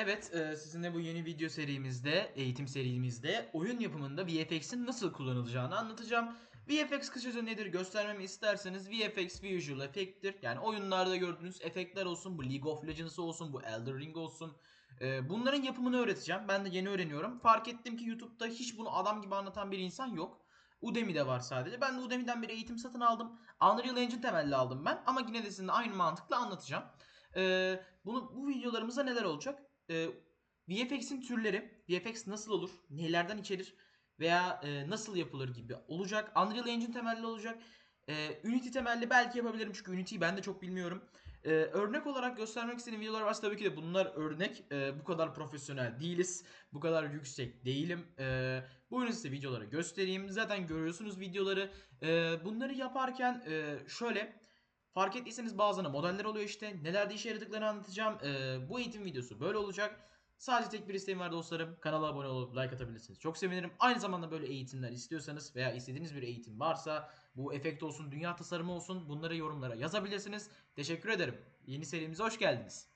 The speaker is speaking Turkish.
Evet, e, sizinle bu yeni video serimizde, eğitim serimizde oyun yapımında VFX'in nasıl kullanılacağını anlatacağım. VFX kısaca nedir göstermemi isterseniz VFX Visual Effect'tir. Yani oyunlarda gördüğünüz efektler olsun, bu League of Legends olsun, bu Elden Ring olsun. E, bunların yapımını öğreteceğim. Ben de yeni öğreniyorum. Fark ettim ki YouTube'da hiç bunu adam gibi anlatan bir insan yok. Udemy'de var sadece. Ben de Udemy'den bir eğitim satın aldım. Unreal Engine temelli aldım ben. Ama yine de sizinle aynı mantıkla anlatacağım. Ee, bunu bu videolarımızda neler olacak? Ee, VFX'in türleri, VFX nasıl olur, nelerden içerir veya e, nasıl yapılır gibi olacak. Unreal Engine temelli olacak. Ee, Unity temelli belki yapabilirim çünkü Unity'yi ben de çok bilmiyorum. Ee, örnek olarak göstermek istediğim videolar varsa tabii ki de bunlar örnek. Ee, bu kadar profesyonel değiliz. Bu kadar yüksek değilim. Ee, buyurun size videoları göstereyim. Zaten görüyorsunuz videoları. Ee, bunları yaparken e, şöyle fark ettiyseniz bazılarına modeller oluyor işte. Nelerde işe yaradıklarını anlatacağım. Ee, bu eğitim videosu böyle olacak. Sadece tek bir isteğim var dostlarım. Kanala abone olup like atabilirsiniz. Çok sevinirim. Aynı zamanda böyle eğitimler istiyorsanız veya istediğiniz bir eğitim varsa bu efekt olsun, dünya tasarımı olsun bunları yorumlara yazabilirsiniz. Teşekkür ederim. Yeni serimize hoş geldiniz.